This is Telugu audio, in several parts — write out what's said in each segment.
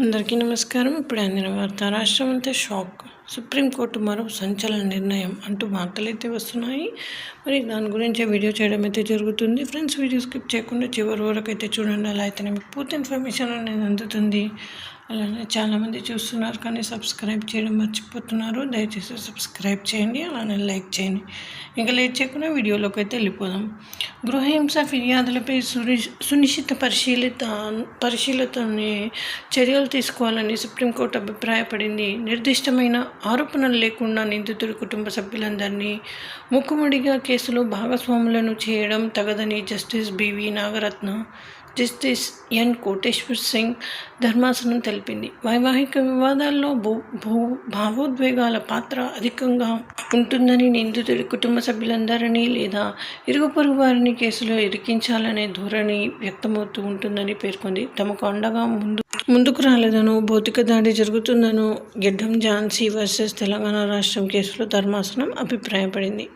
అందరికీ నమస్కారం. ఇప్పుడు అందిన వార్త రాష్ట్రం అంతా షాక్. సుప్రీంకోర్టు మరో సంచలన నిర్ణయం అంటూ వార్తలు అయితే వస్తున్నాయి. మరి దాని గురించి వీడియో చేయడం అయితే జరుగుతుంది. ఫ్రెండ్స్ వీడియో స్కిప్ చేయకుండా చివరి వరకు అయితే చూడండి. అలా అయితే మీకు పూర్తి ఇన్ఫర్మేషన్ అనేది అందుతుంది. అలానే చాలామంది చూస్తున్నారు కానీ సబ్స్క్రైబ్ చేయడం మర్చిపోతున్నారు. దయచేసి సబ్స్క్రైబ్ చేయండి అలానే లైక్ చేయండి. ఇంకా లేట్ చేయకుండా వీడియోలోకి అయితే వెళ్ళిపోదాం. గృహహింస ఫిర్యాదులపై సుని సునిశ్చిత పరిశీలిత పరిశీలతని చర్యలు తీసుకోవాలని సుప్రీంకోర్టు అభిప్రాయపడింది. నిర్దిష్టమైన ఆరోపణలు లేకుండా నిందితుడి కుటుంబ సభ్యులందరినీ ముక్కుముడిగా కేసులో భాగస్వాములను చేయడం తగదని justice B V Nagarathna justice N Koteshwar Singh ధర్మాసనం తెలిపింది. వైవాహిక వివాదాల్లో భూ భూ భావోద్వేగాల పాత్ర అధికంగా ఉంటుందని నిందితుడి కుటుంబ సభ్యులందరినీ లేదా ఇరుగు పొరుగు వారిని కేసులో ఇరికించాలనే ధోరణి వ్యక్తమవుతూ ఉంటుందని పేర్కొంది. తమకు అండగా ముందు ముందుకు రాలేదను భౌతిక దాడి జరుగుతుందను గిడ్డం ఝాన్సీ వర్సెస్ తెలంగాణ రాష్ట్రం కేసులో ధర్మాసనం అభిప్రాయపడింది.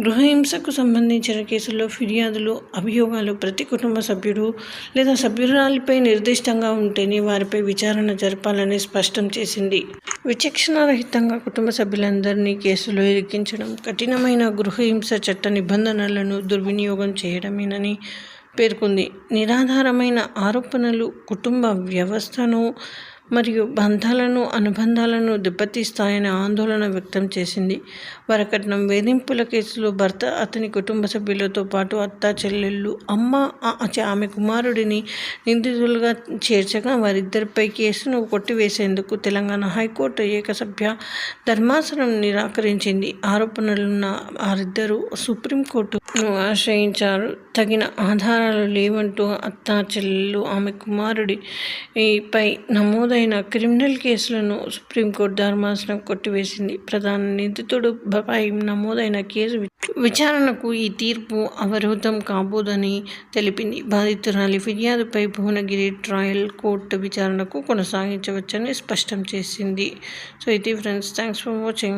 గృహహింసకు సంబంధించిన కేసుల్లో ఫిర్యాదులు అభియోగాలు ప్రతి కుటుంబ సభ్యుడు లేదా సభ్యురాలిపై నిర్దిష్టంగా ఉంటేనే వారిపై విచారణ జరపాలని స్పష్టం చేసింది. విచక్షణారహితంగా కుటుంబ సభ్యులందరినీ కేసులో ఇరికించడం కఠినమైన గృహహింస చట్ట నిబంధనలను దుర్వినియోగం చేయడమేనని పేర్కొంది. నిరాధారమైన ఆరోపణలు కుటుంబ వ్యవస్థను మరియు బంధాలను అనుబంధాలను దెబ్బతీస్తాయని ఆందోళన వ్యక్తం చేసింది. వరకట్నం వేధింపుల కేసులో భర్త అతని కుటుంబ సభ్యులతో పాటు అత్త చెల్లెళ్ళు అమ్మ ఆమె కుమారుడిని నిందితులుగా చేర్చగా వారిద్దరిపై కేసును కొట్టివేసేందుకు తెలంగాణ హైకోర్టు ఏకసభ్య ధర్మాసనం నిరాకరించింది. ఆరోపణలున్న వారిద్దరూ సుప్రీంకోర్టును ఆశ్రయించారు. తగిన ఆధారాలు లేవంటూ అత్తా చెల్లెళ్ళు ఆమె కుమారుడి పై ఆయన క్రిమినల్ కేసులను సుప్రీంకోర్టు ధర్మాసనం కొట్టివేసింది. ప్రధాన నిందితుడు పై నమోదైన కేసు విచారణకు ఈ తీర్పు అవరోధం కాబోదని తెలిపింది. బాధితురాలి ఫిర్యాదుపై భువనగిరి ట్రయల్ కోర్టు విచారణకు కొనసాగించవచ్చని స్పష్టం చేసింది. సో ఇది ఫ్రెండ్స్ థ్యాంక్స్ ఫర్ వాచింగ్